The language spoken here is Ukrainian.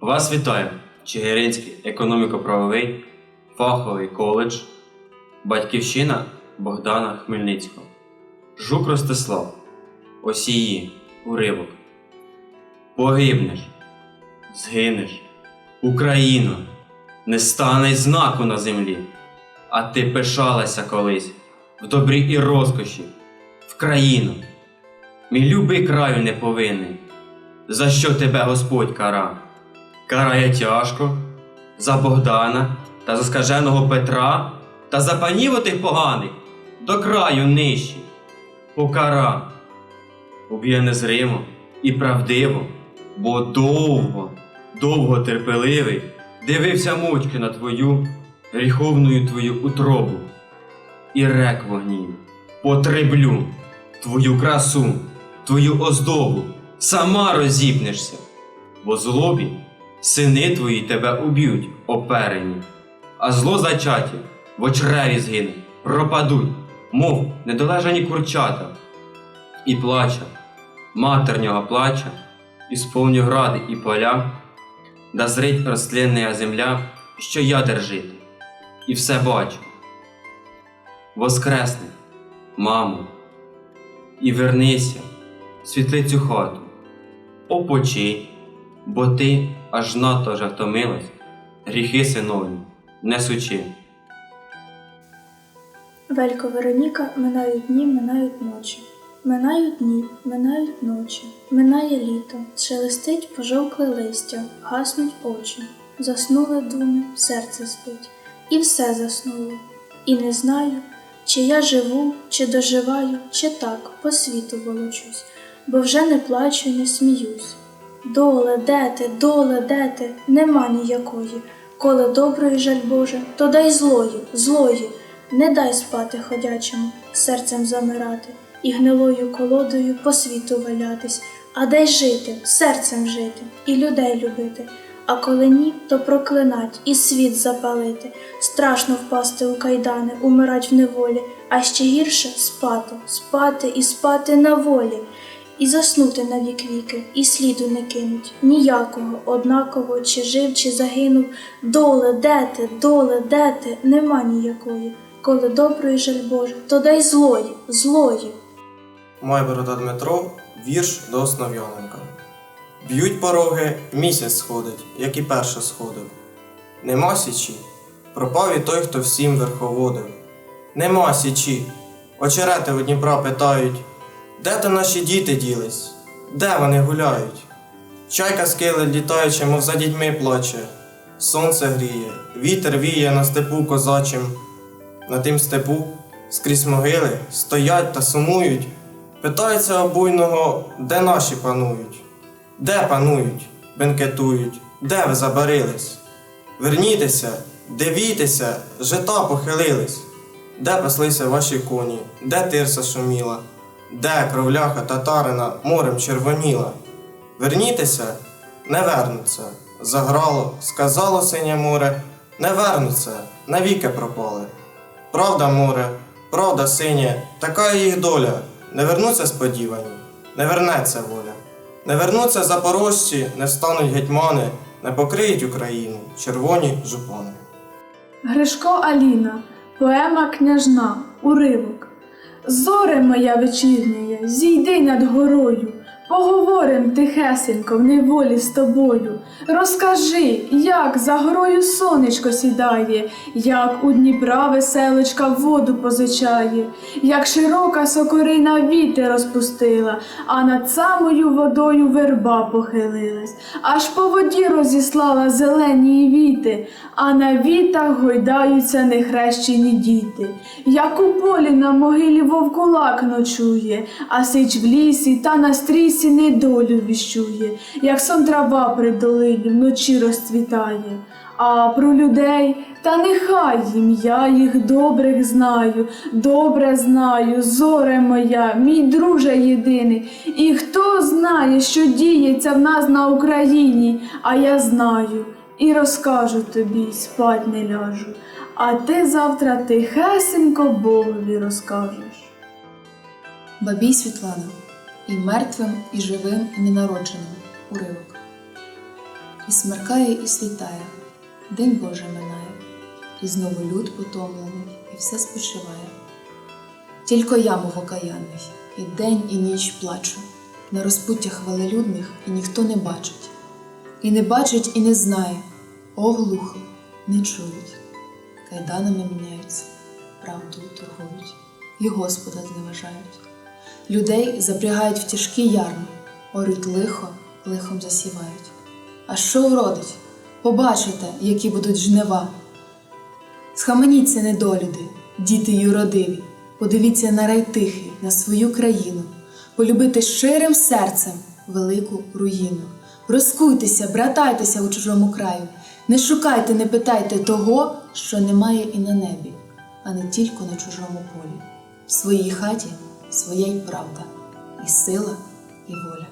Вас вітає Чигиринський економіко-правовий фаховий коледж, батьківщина Богдана Хмельницького. Жук Ростислав, Осії, уривок. Погибнеш, згинеш, Україно, не стане знаку на землі, а ти пишалася колись в добрі і розкоші, в країну. Мій любий краю не повинен, за що тебе Господь кара? Карає тяжко за Богдана та за скаженого Петра та за панів отих поганих до краю нижчі. Покара. Уб'є незримо і правдиво, бо довго, довго терпеливий дивився мовчки на твою гріховною твою утробу. І рек вогнів, потреблю твою красу, твою оздобу, сама розіпнешся, бо злобі сини твої тебе уб'ють, оперені, а зло зачаті в очреві згине, пропадуть, мов недолежані курчата, і плача, матернього плача, і сповню гради і поля, да зрить розтлінна земля, що я держити, і все бачу. Воскресни, мамо, і вернися в світлицю хату, опочий, бо ти аж надто вже втомилась, гріхи синовні, несучи. Велько Вероніка минають дні, минають ночі. Минають дні, минають ночі, минає літо, шелестить пожовкле листя, гаснуть очі, заснули думи, серце спить, і все заснуло. І не знаю, чи я живу, чи доживаю, чи так по світу волочусь, бо вже не плачу, не сміюсь. Доле, де ти, доле, де ти, нема ніякої. Коли доброї жаль Боже, то дай злої, злої, не дай спати ходячому, серцем замирати і гнилою колодою по світу валятись, а дай жити, серцем жити і людей любити. А коли ні, то проклинать і світ запалити. Страшно впасти у кайдани, умирать в неволі, а ще гірше спати, спати і спати на волі. І заснути на вік віки, і сліду не кинуть ніякого, однаково, чи жив, чи загинув. Доле, де ти, доле, де ти, нема ніякої. Коли доброї жаль Боже, то дай злої, злої. Майборода Дмитро, вірш до Основ'яненка. Б'ють пороги, місяць сходить, як і перше сходив. Нема січі, пропав і той, хто всім верховодив. Нема січі, очерети у Дніпра питають, де то наші діти ділись, де вони гуляють? Чайка скили літаючи, мов за дітьми плаче, сонце гріє, вітер віє на степу козачим. На тим степу скрізь могили стоять та сумують, питаються обуйного, де наші панують, де панують, бенкетують, де ви забарились? Вернітеся, дивіться, жита похилились, де паслися ваші коні, де тирса шуміла, де кровляха татарина морем червоніла. Вернітеся, не вернуться, заграло, сказало синє море, не вернуться, навіки пропали. Правда, море, правда, синє, така їх доля. Не вернуться сподівані, не вернеться воля. Не вернуться запорожці, не встануть гетьмани, не покриють Україну червоні жупани. Гришко Аліна, поема княжна, уривок. Зоре моя вечірня, зійди над горою, поговорим тихесенько в неволі з тобою. Розкажи, як за горою сонечко сідає, як у Дніпра веселочка воду позичає, як широка сокорина вітер розпустила, а над самою водою верба похилилась, аж по воді розіслала зелені віти, а на вітах гойдаються нехрещені діти. Як у полі на могилі вовкулак ночує, а сич в лісі та на стрісі недолю віщує, як сон трава при долині вночі розцвітає. А про людей, та нехай їм я їх добрих знаю, добре знаю, зоре моя, мій друже єдиний. І хто знає, що діється в нас на Україні, а я знаю і розкажу тобі, спать не ляжу. А ти завтра тихесенько Богові розкажеш. Бабій Світлана і мертвим, і живим, і ненародженим. Уривок. І смеркає, і світає, День Божий минає, і знову люд потомлений, і все спочиває. Тільки я, мов окаянний, і день, і ніч плачу, на розпуттях велелюдних і ніхто не бачить. І не бачить, і не знає, оглухо, не чують. Кайданами міняються, правду торгують, і Господа зневажають. Людей запрягають в тяжкі ярми, орють лихо, лихом засівають. А що вродить? Побачите, які будуть жнива. Схаменіться, недолюди, діти юродиві, подивіться на рай тихий, на свою країну, полюбити щирим серцем велику руїну. Розкуйтеся, братайтеся у чужому краю, не шукайте, не питайте того, що немає і на небі, а не тільки на чужому полі. В своїй хаті своя й правда, і сила, і воля.